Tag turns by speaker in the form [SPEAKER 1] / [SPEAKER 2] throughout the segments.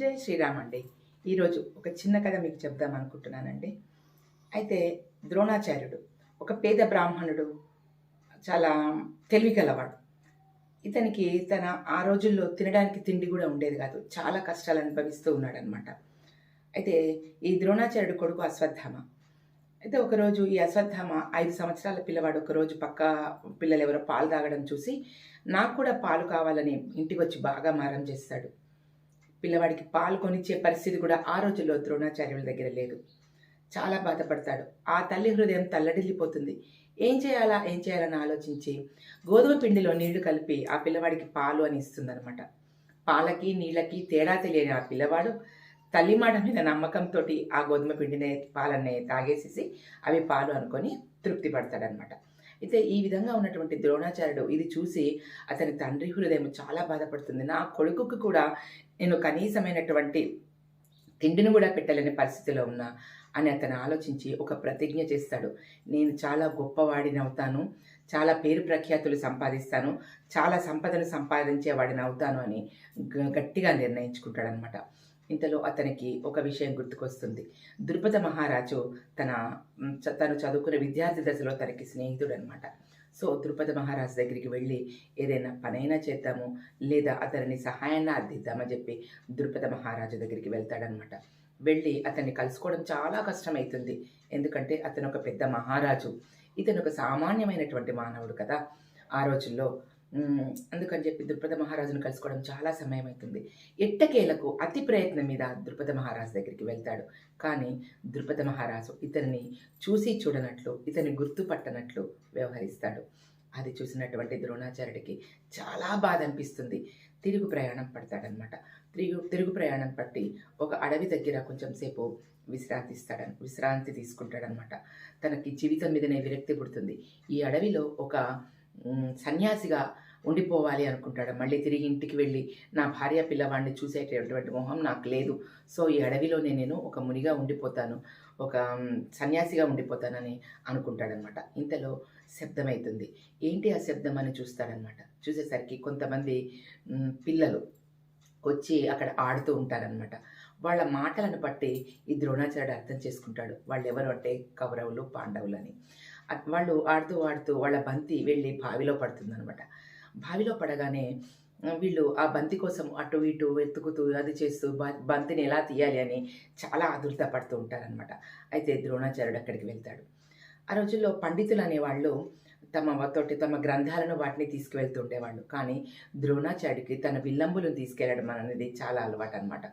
[SPEAKER 1] జై శ్రీరామ్ అండి. ఈరోజు ఒక చిన్న కథ మీకు చెప్దాం అనుకుంటున్నానండి. అయితే ద్రోణాచార్యుడు ఒక పేద బ్రాహ్మణుడు చాలా తెలివి గలవాడు. ఇతనికి తన ఆ రోజుల్లో తినడానికి తిండి కూడా ఉండేది కాదు. చాలా కష్టాలు అనుభవిస్తూ ఉన్నాడనమాట అయితే ఈ ద్రోణాచార్యుడు కొడుకు అశ్వత్థామ. అయితే ఒకరోజు ఈ అశ్వత్థామ ఐదు సంవత్సరాల పిల్లవాడు ఒకరోజు పక్క పిల్లలు ఎవరో పాలు తాగడం చూసి నాకు కూడా పాలు కావాలని ఇంటికి వచ్చి బాగా మారం చేస్తాడు. పిల్లవాడికి పాలు కొనిచ్చే పరిస్థితి కూడా ఆ రోజుల్లో ద్రోణాచార్యుల దగ్గర లేదు. చాలా బాధపడతాడు. ఆ తల్లి హృదయం తల్లడిల్లిపోతుంది. ఏం చేయాలా ఏం చేయాలని ఆలోచించి గోధుమ పిండిలో నీళ్ళు కలిపి ఆ పిల్లవాడికి పాలు అని ఇస్తుందనమాట పాలకి నీళ్ళకి తేడా తెలియని ఆ పిల్లవాడు తల్లి మాట మీద నమ్మకంతో ఆ గోధుమ పిండినే పాలన్నీ తాగేసేసి అవి పాలు అనుకొని తృప్తి పడతాడనమాట అయితే ఈ విధంగా ఉన్నటువంటి ద్రోణాచార్యుడు ఇది చూసి అతని తండ్రి హృదయం చాలా బాధపడుతుంది. నా కొడుకుకు కూడా నేను కనీసమైనటువంటి తిండిని కూడా పెట్టలేని పరిస్థితిలో ఉన్నా అని అతను ఆలోచించి ఒక ప్రతిజ్ఞ చేస్తాడు. నేను చాలా గొప్పవాడిని అవుతాను చాలా పేరు ప్రఖ్యాతులు సంపాదిస్తాను చాలా సంపదను సంపాదించే వాడిని అవుతాను అని గ- గట్టిగా నిర్ణయించుకుంటాడనమాట ఇంతలో అతనికి ఒక విషయం గుర్తుకొస్తుంది. ద్రుపద మహారాజు తన తను చదువుకునే విద్యార్థి దశలో తనకి స్నేహితుడు అనమాట సో ద్రుపద మహారాజు దగ్గరికి వెళ్ళి ఏదైనా పనైనా చేద్దాము లేదా అతనిని సహాయాన్ని అర్థిద్దామని చెప్పి ద్రుపద మహారాజు దగ్గరికి వెళ్తాడనమాట వెళ్ళి అతన్ని కలుసుకోవడం చాలా కష్టమవుతుంది ఎందుకంటే అతను ఒక పెద్ద మహారాజు. ఇతను ఒక సామాన్యమైనటువంటి మానవుడు కదా. ఆ రోజుల్లో అందుకని చెప్పి ద్రుపద మహారాజును కలుసుకోవడం చాలా సమయం అవుతుంది ఎట్టకేలకు అతి ప్రయత్నం మీద ద్రుపద మహారాజు దగ్గరికి వెళ్తాడు. కానీ ద్రుపద మహారాజు ఇతనిని చూసి చూడనట్లు ఇతని గుర్తుపట్టనట్లు వ్యవహరిస్తాడు. అది చూసినటువంటి ద్రోణాచార్యుడికి చాలా బాధ అనిపిస్తుంది. తిరుగు ప్రయాణం పడతాడనమాట. తిరుగు తిరుగు ప్రయాణం పట్టి ఒక అడవి దగ్గర కొంచెం సేపు విశ్రాంతి ఇస్తాడని విశ్రాంతి తీసుకుంటాడనమాట. తనకి జీవితం మీదనే విరక్తి పుడుతుంది. ఈ అడవిలో ఒక సన్యాసిగా ఉండిపోవాలి అనుకుంటాడు. మళ్ళీ తిరిగి ఇంటికి వెళ్ళి నా భార్య పిల్లవాడిని చూసేటటువంటి మొహం నాకు లేదు. సో ఈ అడవిలోనే నేను ఒక మునిగా ఉండిపోతాను. ఒక సన్యాసిగా ఉండిపోతానని అనుకుంటాడనమాట ఇంతలో శబ్దమవుతుంది ఏంటి ఆ శబ్దం అని చూస్తాడనమాట చూసేసరికి కొంతమంది పిల్లలు వచ్చి అక్కడ ఆడుతూ ఉంటారనమాట వాళ్ళ మాటలను బట్టి ఈ ద్రోణాచార్యుడు అర్థం చేసుకుంటాడు. వాళ్ళు ఎవరు అంటే కౌరవులు పాండవులు అని వాళ్ళు ఆడుతూ ఆడుతూ వాళ్ళ బంతి వెళ్ళి బావిలో పడుతుందనమాట బావిలో పడగానే వీళ్ళు ఆ బంతి కోసం అటు ఇటు వెతుకుతూ అది చేస్తూ బంతిని ఎలా తీయాలి అని చాలా ఆదుర్త పడుతూ ఉంటారనమాట అయితే ద్రోణాచార్యుడు అక్కడికి వెళ్తాడు. ఆ రోజుల్లో పండితులు అనేవాళ్ళు తమ తోటి తమ గ్రంథాలను వాటిని తీసుకువెళ్తుండేవాళ్ళు కానీ ద్రోణాచార్యుడికి తన విల్లంబులను తీసుకెళ్ళడం అనేది చాలా అలవాటు అనమాట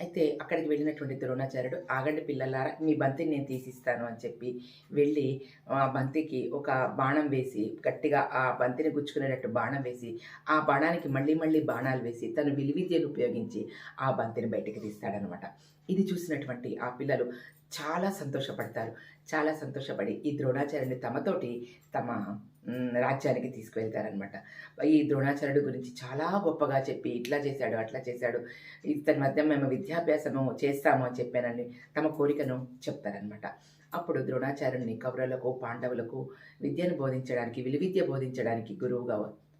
[SPEAKER 1] అయితే అక్కడికి వెళ్ళినటువంటి ద్రోణాచార్యుడు ఆగండి పిల్లలారా మీ బంతిని నేను తీసిస్తాను అని చెప్పి వెళ్ళి ఆ బంతికి ఒక బాణం వేసి గట్టిగా ఆ బంతిని గుచ్చుకునేటట్టు బాణం వేసి ఆ బాణానికి మళ్ళీ మళ్ళీ బాణాలు వేసి తను విలువిద్యను ఉపయోగించి ఆ బంతిని బయటికి తీస్తాడనమాట. ఇది చూసినటువంటి ఆ పిల్లలు చాలా సంతోషపడతారు. చాలా సంతోషపడి ఈ ద్రోణాచార్యుని తమతోటి తమ రాజ్యానికి తీసుకువెళ్తారనమాట ఈ ద్రోణాచార్యుడు గురించి చాలా గొప్పగా చెప్పి ఇట్లా చేశాడు అట్లా చేశాడు ఇతని మధ్య మేము విద్యాభ్యాసము చేస్తాము అని చెప్పానని తమ కోరికను చెప్తారనమాట అప్పుడు ద్రోణాచార్యుని కౌరవులకు పాండవులకు విద్యను బోధించడానికి విలువిద్య బోధించడానికి గురువుగా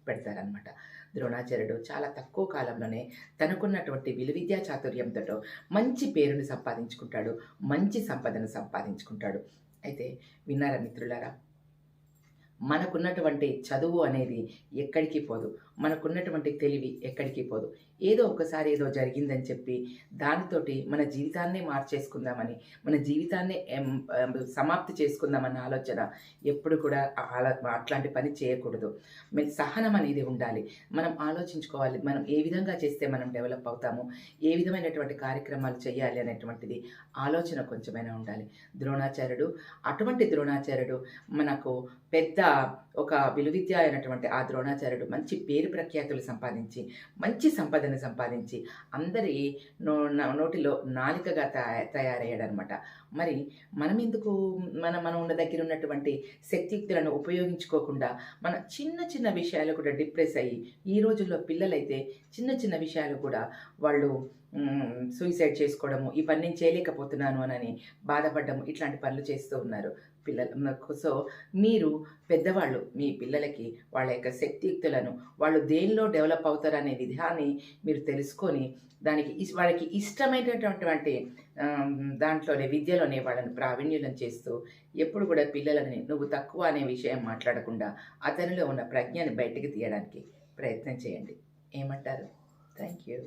[SPEAKER 1] పెడతారనమాట ద్రోణాచార్యుడు చాలా తక్కువ కాలంలోనే తనకున్నటువంటి విలువిద్యా చాతుర్యంతో మంచి పేరుని సంపాదించుకుంటాడు మంచి సంపదను సంపాదించుకుంటాడు. అయితే విన్నారా మిత్రులారా? మనకున్నటువంటి చదువు అనేది ఎక్కడికి పోదు. మనకున్నటువంటి తెలివి ఎక్కడికి పోదు. ఏదో ఒకసారి ఏదో జరిగిందని చెప్పి దానితోటి మన జీవితాన్నే మార్చేసుకుందామని మన జీవితాన్నే సమాప్తి చేసుకుందామన్న ఆలోచన ఎప్పుడు కూడా అట్లాంటి పని చేయకూడదు. సహనం అనేది ఉండాలి. మనం ఆలోచించుకోవాలి. మనం ఏ విధంగా చేస్తే మనం డెవలప్ అవుతాము ఏ విధమైనటువంటి కార్యక్రమాలు చేయాలి అనేటువంటిది ఆలోచన కొంచెమైనా ఉండాలి. ద్రోణాచార్యుడు అటువంటి ద్రోణాచార్యుడు మనకు పెద్ద a ఒక విలువిద్య అయినటువంటి ఆ ద్రోణాచార్యుడు మంచి పేరు ప్రఖ్యాతులు సంపాదించి మంచి సంపదను సంపాదించి అందరి నో నా- నోటిలో నాలికగా తయారయ్యాడనమాట మరి మనం ఎందుకు మన మనం ఉన్న దగ్గర ఉన్నటువంటి శక్తియుక్తులను ఉపయోగించుకోకుండా మన చిన్న చిన్న విషయాలు కూడా డిప్రెస్ అయ్యి ఈ రోజుల్లో పిల్లలైతే చిన్న చిన్న విషయాలు కూడా వాళ్ళు సూసైడ్ చేసుకోవడము ఈ పని నేను చేయలేకపోతున్నాను అని బాధపడము ఇట్లాంటి పనులు చేస్తూ ఉన్నారు పిల్లలు. సో మీరు పెద్దవాళ్ళు మీ పిల్లలకి వాళ్ళ యొక్క శక్తియుక్తులను వాళ్ళు దేనిలో డెవలప్ అవుతారనే విధాన్ని మీరు తెలుసుకొని దానికి వాళ్ళకి ఇష్టమైనటువంటి దాంట్లోనే విద్యలోనే వాళ్ళని ప్రావీణ్యులను చేస్తూ ఎప్పుడు కూడా పిల్లలని నువ్వు తక్కువ అనే విషయం మాట్లాడకుండా అతనిలో ఉన్న ప్రజ్ఞని బయటికి తీయడానికి ప్రయత్నం చేయండి. ఏమంటారు? Thank you